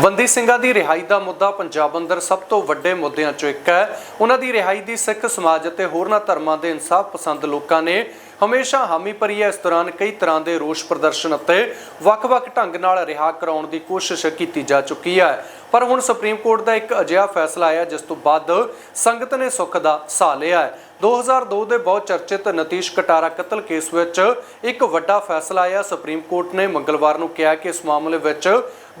ਬੰਦੀ ਸਿੰਘਾਂ ਦੀ ਰਿਹਾਈ ਦਾ ਮੁੱਦਾ ਪੰਜਾਬ ਅੰਦਰ ਸਭ ਤੋਂ ਵੱਡੇ ਮੁੱਦਿਆਂ ਚੋਂ ਇੱਕ ਹੈ। ਉਹਨਾਂ ਦੀ ਰਿਹਾਈ ਦੀ ਸਿੱਖ ਸਮਾਜ ਅਤੇ ਹੋਰਨਾਂ ਧਰਮਾਂ ਦੇ ਇਨਸਾਫ ਪਸੰਦ ਲੋਕਾਂ ਨੇ ਹਮੇਸ਼ਾ ਹਾਮੀ ਭਰੀ ਹੈ। ਇਸ ਦੌਰਾਨ ਕਈ ਤਰ੍ਹਾਂ ਦੇ ਰੋਸ ਪ੍ਰਦਰਸ਼ਨ ਅਤੇ ਵੱਖ-ਵੱਖ ਢੰਗ ਨਾਲ ਰਿਹਾ ਕਰਾਉਣ ਦੀ ਕੋਸ਼ਿਸ਼ ਕੀਤੀ ਜਾ ਚੁੱਕੀ ਹੈ। ਪਰ ਹੁਣ ਸੁਪਰੀਮ ਕੋਰਟ ਦਾ ਇੱਕ ਅਜਿਹਾ ਫੈਸਲਾ ਆਇਆ, ਜਿਸ ਤੋਂ ਬਾਅਦ ਸੰਗਤ ਨੇ ਸੁੱਖ ਦਾ ਸਾਹ ਲਿਆ ਹੈ। 2002 ਦੇ ਬਹੁਤ ਚਰਚਿਤ ਨਤੀਸ਼ ਕਟਾਰਾ ਕਤਲ ਕੇਸ ਵਿੱਚ ਇੱਕ ਵੱਡਾ ਫੈਸਲਾ ਆਇਆ। ਸੁਪਰੀਮ ਕੋਰਟ ਨੇ ਮੰਗਲਵਾਰ ਨੂੰ ਕਿਹਾ ਕਿ ਇਸ ਮਾਮਲੇ ਵਿੱਚ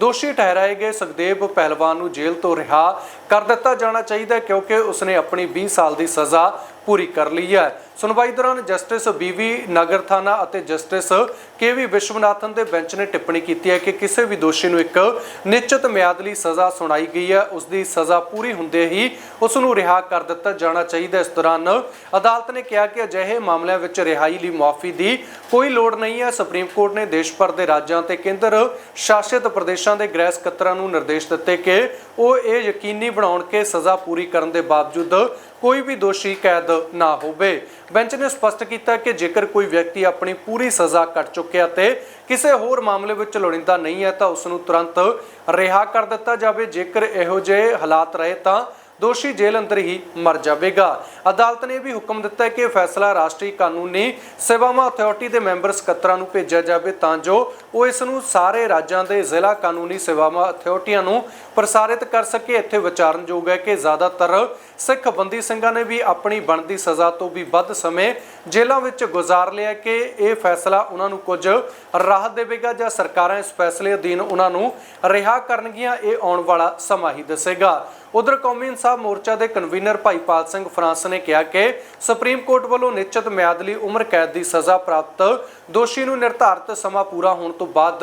ਦੋਸ਼ੀ ਠਹਿਰਾਏ ਗਏ। ਸੁਖਦੇਵ ਪਹਿਲਵਾਨ ਨੂੰ ਜੇਲ੍ਹ ਤੋਂ ਰਿਹਾ ਕਰ ਦਿੱਤਾ ਜਾਣਾ ਚਾਹੀਦਾ ਹੈ ਕਿਉਂਕਿ ਉਸਨੇ ਆਪਣੀ 20 ਸਾਲ ਦੀ ਸਜ਼ਾ ਪੂਰੀ ਕਰ ਲਈ ਹੈ। ਸੁਣਵਾਈ ਦੌਰਾਨ ਜਸਟਿਸ ਬੀਵੀ ਨਗਰ ਥਾਣਾ ਅਤੇ ਜਸਟਿਸ ਕੇਵੀ ਵਿਸ਼ਵਨਾਥਨ ਦੇ ਬੈਂਚ ਨੇ ਟਿੱਪਣੀ ਕੀਤੀ ਹੈ ਕਿ ਕਿਸੇ ਵੀ ਦੋਸ਼ੀ ਨੂੰ ਇੱਕ ਨਿਸ਼ਚਿਤ ਮਿਆਦ ਲਈ ਸਜ਼ਾ ਸੁਣਾਈ ਗਈ ਹੈ। ਉਸ ਦੀ ਸਜ਼ਾ ਪੂਰੀ ਹੁੰਦੇ ਹੀ ਉਸ ਨੂੰ ਰਿਹਾ ਕਰ ਦਿੱਤਾ ਜਾਣਾ ਚਾਹੀਦਾ ਇਸ ਦੌਰਾਨ ਅਦਾਲਤ ਨੇ ਕਿਹਾ ਕਿ ਅਜਿਹੇ ਮਾਮਲਿਆਂ ਵਿੱਚ ਰਿਹਾਈ ਲਈ ਮੁਆਫੀ ਦੀ ਕੋਈ ਲੋੜ ਨਹੀਂ ਹੈ। ਸੁਪਰੀਮ ਕੋਰਟ ਨੇ ਦੇਸ਼ ਭਰ ਦੇ ਰਾਜਾਂ ਤੇ ਕੇਂਦਰ ਸ਼ਾਸਿਤ ਪ੍ਰਦੇਸ਼ਾਂ ਦੇ ਗ੍ਰਹਿ ਸਕੱਤਰਾਂ ਨੂੰ ਨਿਰਦੇਸ਼ ਦਿੱਤੇ ਕਿ ਉਹ ਇਹ ਯਕੀਨੀ ਬਣਾਉਣ ਕਿ ਸਜ਼ਾ ਪੂਰੀ ਕਰਨ ਦੇ ਬਾਵਜੂਦ ਕੋਈ ਵੀ ਦੋਸ਼ੀ ਕੈਦ ਨਾ ਹੋਵੇ। ਬੈਂਚ ਨੇ ਸਪਸ਼ਟ ਕੀਤਾ ਕਿ ਜੇਕਰ ਕੋਈ ਵਿਅਕਤੀ ਆਪਣੀ ਪੂਰੀ ਸਜ਼ਾ ਕੱਟ ਚੁੱਕਿਆ ਤੇ ਕਿਸੇ ਹੋਰ ਮਾਮਲੇ ਵਿੱਚ ਲੋੜੀਂਦਾ ਨਹੀਂ ਹੈ ਤਾਂ ਉਸ ਨੂੰ ਤੁਰੰਤ ਰਿਹਾ ਕਰ ਦਿੱਤਾ ਜਾਵੇ। ਜੇਕਰ ਇਹੋ ਜਿਹੇ ਹਾਲਾਤ ਰਹੇ ਤਾਂ ਦੋਸ਼ੀ ਜੇਲ੍ਹ ਅੰਦਰ ਹੀ ਮਰ ਜਾਵੇਗਾ। ਅਦਾਲਤ ਨੇ ਵੀ ਹੁਕਮ ਦਿੱਤਾ ਹੈ ਕਿ ਫੈਸਲਾ ਰਾਸ਼ਟਰੀ ਕਾਨੂੰਨੀ ਸੇਵਾਵਾਂ ਅਥਾਰਟੀ ਦੇ ਮੈਂਬਰ ਸਕੱਤਰਾਂ ਨੂੰ ਭੇਜਿਆ ਜਾਵੇ ਤਾਂ ਜੋ ਉਹ ਇਸ ਨੂੰ ਸਾਰੇ ਰਾਜਾਂ ਦੇ ਜ਼ਿਲ੍ਹਾ ਕਾਨੂੰਨੀ ਸੇਵਾਵਾਂ ਅਥਾਰਟੀਆਂ ਨੂੰ ਪ੍ਰਸਾਰਿਤ ਕਰ ਸਕੇ। ਇੱਥੇ ਵਿਚਾਰਨਯੋਗ ਹੈ ਕਿ ਜ਼ਿਆਦਾਤਰ ਸਿੱਖ ਬੰਦੀ ਸਿੰਘਾਂ ਨੇ ਵੀ ਆਪਣੀ ਬਣਦੀ ਸਜ਼ਾ ਤੋਂ ਵੀ ਵੱਧ ਸਮੇਂ ਜੇਲ੍ਹਾਂ ਵਿੱਚ ਗੁਜ਼ਾਰ ਲਿਆ ਕਿ ਇਹ ਫੈਸਲਾ ਉਹਨਾਂ ਨੂੰ ਕੁਝ ਰਾਹਤ ਦੇਵੇਗਾ ਜਾਂ ਸਰਕਾਰਾਂ ਇਸ ਫੈਸਲੇ ਅਧੀਨ ਉਹਨਾਂ ਨੂੰ ਰਿਹਾ ਕਰਨਗੀਆਂ, ਇਹ ਆਉਣ ਵਾਲਾ ਸਮਾਂ ਹੀ ਦੱਸੇਗਾ। ਉਧਰ ਕੌਮੀ ਇਨਸਾਫ ਮੋਰਚਾ ਦੇ ਕਨਵੀਨਰ ਭਾਈਪਾਲ ਸਿੰਘ ਫਰਾਂਸ ਨੇ ਕਿਹਾ ਕਿ ਸੁਪਰੀਮ ਕੋਰਟ ਵੱਲੋਂ ਨਿਸ਼ਚਿਤ ਮਿਆਦ ਲਈ ਉਮਰ ਕੈਦ ਦੀ ਸਜ਼ਾ ਪ੍ਰਾਪਤ ਦੋਸ਼ੀ ਨੂੰ ਨਿਰਧਾਰਤ ਸਮਾਂ ਪੂਰਾ ਹੋਣ ਤੋਂ ਬਾਅਦ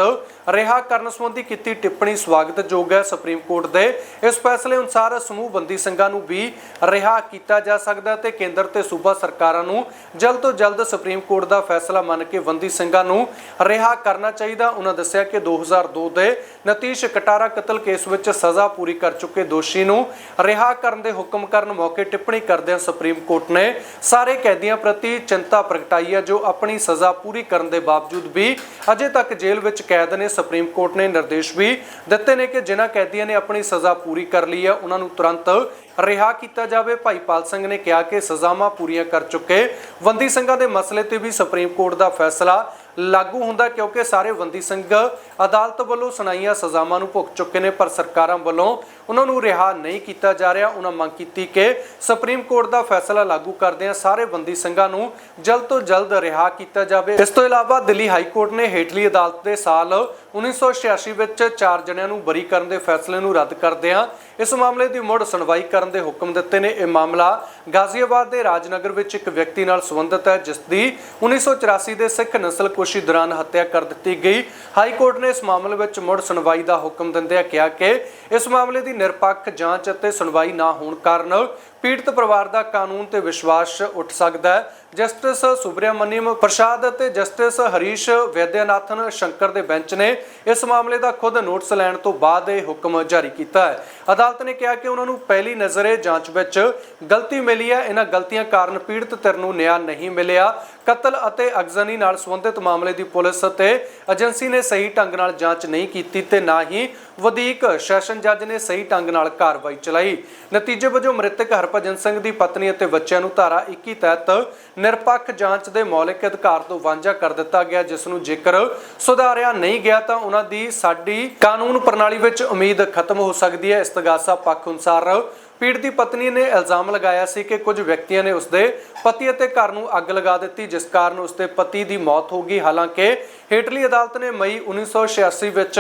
ਰਿਹਾ ਕਰਨ ਸੰਬੰਧੀ ਕੀਤੀ ਟਿੱਪਣੀ ਸਵਾਗਤਯੋਗ ਹੈ। ਸੁਪਰੀਮ ਕੋਰਟ ਦੇ ਇਸ ਫੈਸਲੇ ਅਨੁਸਾਰ ਸਮੂਹ ਬੰਦੀ ਸਿੰਘਾਂ ਨੂੰ ਵੀ ਰਿਹਾ ਕੀਤਾ ਜਾ ਸਕਦਾ ਤੇ ਕੇਂਦਰ ਤੇ ਸੂਬਾ ਸਰਕਾਰਾਂ ਨੂੰ ਜਲਦ ਤੋਂ ਜਲਦ ਸੁਪਰੀਮ ਕੋਰਟ ਦਾ ਫੈਸਲਾ ਮੰਨ ਕੇ ਬੰਦੀ ਸਿੰਘਾਂ ਨੂੰ ਰਿਹਾ ਕਰਨਾ ਚਾਹੀਦਾ। ਉਹਨਾਂ ਦੱਸਿਆ ਕਿ 2002 ਦੇ ਨਤੀਸ਼ ਕਟਾਰਾ ਕਤਲ ਕੇਸ ਵਿੱਚ ਸਜ਼ਾ ਪੂਰੀ ਕਰ ਚੁੱਕੇ ਦੋਸ਼ੀ ਨੂੰ ਰਿਹਾ ਕਰਨ ਦੇ ਹੁਕਮ ਕਰਨ ਮੌਕੇ ਟਿੱਪਣੀ ਕਰਦਿਆਂ ਸੁਪਰੀਮ ਕੋਰਟ ਨੇ ਸਾਰੇ ਕੈਦੀਆਂ ਪ੍ਰਤੀ ਚਿੰਤਾ ਪ੍ਰਗਟਾਈ ਹੈ, ਜੋ ਆਪਣੀ ਸਜ਼ਾ ਪੂਰੀ ਕਰਨ ਦੇ ਬਾਵਜੂਦ ਵੀ ਅਜੇ ਤੱਕ ਜੇਲ੍ਹ ਵਿੱਚ ਕੈਦ ਨੇ। ਸੁਪਰੀਮ ਕੋਰਟ ਨੇ ਨਿਰਦੇਸ਼ ਵੀ ਦਿੱਤੇ ਨੇ ਕਿ ਜਿਨ੍ਹਾਂ ਕੈਦੀਆਂ ਨੇ ਆਪਣੀ ਸਜ਼ਾ ਪੂਰੀ ਕਰ ਲਈ ਹੈ ਉਹਨਾਂ ਨੂੰ ਤੁਰੰਤ ਰਿਹਾ ਕੀਤਾ ਜਾਵੇ। ਭਾਈਪਾਲ ਸਿੰਘ ਨੇ ਕਿਹਾ ਕਿ ਸਜ਼ਾਵਾਂ ਪੂਰੀਆਂ ਕਰ ਚੁੱਕੇ। ਬੰਦੀ ਸਿੰਘਾਂ ਦੇ ਮਸਲੇ ਤੇ ਵੀ ਸੁਪਰੀਮ ਕੋਰਟ ਦਾ ਫੈਸਲਾ ਲਾਗੂ ਹੁੰਦਾ ਕਿਉਂਕਿ ਸਾਰੇ ਬੰਦੀ ਸਿੰਘ ਅਦਾਲਤ ਵੱਲੋਂ ਸੁਣਾਈਆਂ ਸਜ਼ਾਵਾਂ ਨੂੰ ਭੁਗਤ ਚੁੱਕੇ ਨੇ, ਪਰ ਸਰਕਾਰਾਂ ਵੱਲੋਂ ਉਹਨਾਂ ਨੂੰ ਰਿਹਾ ਨਹੀਂ ਕੀਤਾ ਜਾ ਰਿਹਾ। ਉਹਨਾਂ ਮੰਗ ਕੀਤੀ ਕਿ ਸੁਪਰੀਮ ਕੋਰਟ ਦਾ ਫੈਸਲਾ ਲਾਗੂ ਕਰਦਿਆਂ ਸਾਰੇ ਬੰਦੀ ਸਿੰਘਾਂ ਨੂੰ ਜਲਦ ਤੋਂ ਜਲਦ ਰਿਹਾ ਕੀਤਾ ਜਾਵੇ। ਇਸ ਤੋਂ ਇਲਾਵਾ ਦਿੱਲੀ ਹਾਈ ਕੋਰਟ ਨੇ ਹੇਠਲੀ ਅਦਾਲਤ ਦੇ ਸਾਲ 1986 ਵਿੱਚ ਚਾਰ ਜਣਿਆਂ ਨੂੰ ਬਰੀ ਕਰਨ ਦੇ ਫੈਸਲੇ ਨੂੰ ਰੱਦ ਕਰਦਿਆਂ ਇਸ ਮਾਮਲੇ ਦੀ ਮੁੜ ਸੁਣਵਾਈ ਕਰਨ ਦੇ ਹੁਕਮ ਦਿੱਤੇ ਨੇ। ਇਹ ਮਾਮਲਾ ਗਾਜ਼ੀਆਬਾਦ ਦੇ ਰਾਜਨਗਰ ਵਿੱਚ ਇੱਕ ਵਿਅਕਤੀ ਨਾਲ ਸੰਬੰਧਿਤ ਹੈ, ਜਿਸ ਦੀ 1984 ਦੇ ਸਿੱਖ ਨਸਲਕੁਸ਼ੀ ਦੌਰਾਨ ਹੱਤਿਆ ਕਰ ਦਿੱਤੀ ਗਈ। ਹਾਈ ਕੋਰਟ ਨੇ ਇਸ ਮਾਮਲੇ ਵਿੱਚ ਮੁੜ ਸੁਣਵਾਈ ਦਾ ਹੁਕਮ ਦਿੰਦਿਆਂ ਕਿਹਾ ਕਿ ਇਸ ਮਾਮਲੇ ਦੀ ਨਿਰਪੱਖ ਜਾਂਚ ਅਤੇ ਸੁਣਵਾਈ ਨਾ ਹੋਣ ਕਾਰਨ ਪੀੜਤ ਪਰਿਵਾਰ ਦਾ ਕਾਨੂੰਨ ਤੇ ਵਿਸ਼ਵਾਸ ਉੱਠ ਸਕਦਾ ਹੈ। ਜਸਟਿਸ ਸੁਬਰਾਮਨਿਯਮ ਪ੍ਰਸ਼ਾਦ ਅਤੇ ਜਸਟਿਸ ਹਰੀਸ਼ ਵੈਦਿਆਨਾਥਨ ਸ਼ੰਕਰ ਦੇ ਬੈਂਚ ਨੇ ਇਸ ਮਾਮਲੇ ਦਾ ਖੁਦ ਨੋਟਿਸ ਲੈਣ ਤੋਂ ਬਾਅਦ ਇਹ ਹੁਕਮ ਜਾਰੀ ਕੀਤਾ ਹੈ। ਅਦਾਲਤ ਨੇ ਕਿਹਾ ਕਿ ਉਹਨਾਂ ਨੂੰ ਪਹਿਲੀ ਨਜ਼ਰੇ ਜਾਂਚ ਵਿੱਚ ਗਲਤੀ ਮਿਲੀ ਹੈ। ਇਹਨਾਂ ਗਲਤੀਆਂ ਕਾਰਨ ਪੀੜਤ ਧਿਰ ਨੂੰ ਨਿਆਂ ਨਹੀਂ ਮਿਲਿਆ। ਕਤਲ ਅਤੇ ਅਗਜ਼ਨੀ ਨਾਲ ਸੰਬੰਧਿਤ ਮਾਮਲੇ ਦੀ ਪੁਲਿਸ ਅਤੇ ਏਜੰਸੀ ਨੇ ਸਹੀ ਢੰਗ ਨਾਲ ਜਾਂਚ ਨਹੀਂ ਕੀਤੀ ਤੇ ਨਾ ਹੀ ਵਧੀਕ ਸੈਸ਼ਨ ਜੱਜ ਨੇ ਸਹੀ ਢੰਗ ਨਾਲ ਕਾਰਵਾਈ ਚਲਾਈ। ਨਤੀਜੇ ਵਜੋਂ ਮ੍ਰਿਤਕ ਹਰਭਜਨ ਸਿੰਘ ਦੀ ਪਤਨੀ ਅਤੇ ਬੱਚਿਆਂ ਨੂੰ ਧਾਰਾ 21 ਤਹਿਤ ਨਿਰਪੱਖ ਜਾਂਚ ਦੇ ਮੌਲਿਕ ਅਧਿਕਾਰ ਤੋਂ ਵਾਂਝਾ ਕਰ ਦਿੱਤਾ ਗਿਆ, ਜਿਸ ਨੂੰ ਜੇਕਰ ਸੁਧਾਰਿਆ ਨਹੀਂ ਗਿਆ ਤਾਂ ਉਹਨਾਂ ਦੀ ਸਾਡੀ ਕਾਨੂੰਨ ਪ੍ਰਣਾਲੀ ਵਿੱਚ ਉਮੀਦ ਖਤਮ ਹੋ ਸਕਦੀ ਹੈ। ਇਸਤਗਾਸਾ ਪੱਖ ਅਨੁਸਾਰ ਪੀੜਤ ਦੀ ਪਤਨੀ ਨੇ ਇਲਜ਼ਾਮ ਲਗਾਇਆ ਸੀ ਕਿ ਕੁਝ ਵਿਅਕਤੀਆਂ ਨੇ ਉਸਦੇ ਪਤੀ ਅਤੇ ਘਰ ਨੂੰ ਅੱਗ ਲਗਾ ਦਿੱਤੀ, ਜਿਸ ਕਾਰਨ ਉਸਦੇ ਪਤੀ ਦੀ ਮੌਤ ਹੋ ਗਈ। ਹਾਲਾਂਕਿ ਹੇਠਲੀ ਅਦਾਲਤ ਨੇ ਮਈ 1986 ਵਿੱਚ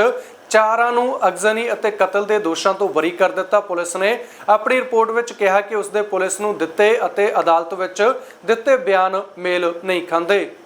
ਚਾਰਾਂ ਨੂੰ ਅਗਜ਼ਨੀ ਅਤੇ ਕਤਲ ਦੇ ਦੋਸ਼ਾਂ ਤੋਂ ਵਰੀ ਕਰ ਦਿੱਤਾ ਪੁਲਿਸ ਨੇ। ਆਪਣੀ ਰਿਪੋਰਟ ਵਿੱਚ ਕਿਹਾ ਕਿ ਉਸਦੇ ਪੁਲਿਸ ਨੂੰ ਦਿੱਤੇ ਅਤੇ ਅਦਾਲਤ ਵਿੱਚ ਦਿੱਤੇ ਬਿਆਨ ਮੇਲ ਨਹੀਂ ਖਾਂਦੇ।